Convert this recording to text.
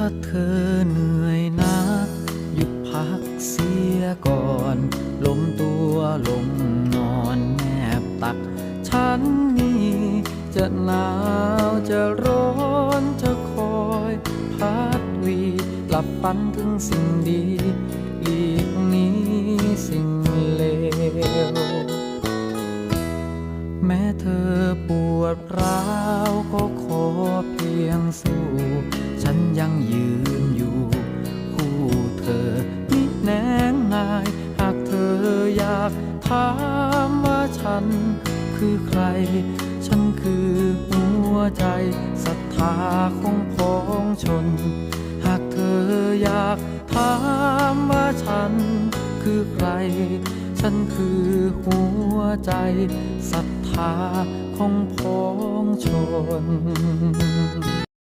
ถ้าเธอเหนื่อยนัก หยุดพักเสียก่อนล้มตัวลงนอนแนบตัก ฉันนี่จะหนาวจะร้อนจะคอยพัดวีหลับฝันถึงสิ่งดีหลีกนี้สิ่งเลว แม้เธอปวดร้าวก็ขอเพียงสู้ ฉันยังยืนอยู่ คู่เธอมิแนงนาย หากเธออยากถามว่าฉันคือใคร ฉันคือหัวใจศรัทธาของพ้องชน หากเธออยากถามว่าฉันคือใคร ฉันคือหัวใจศรัทธาของพ้องชน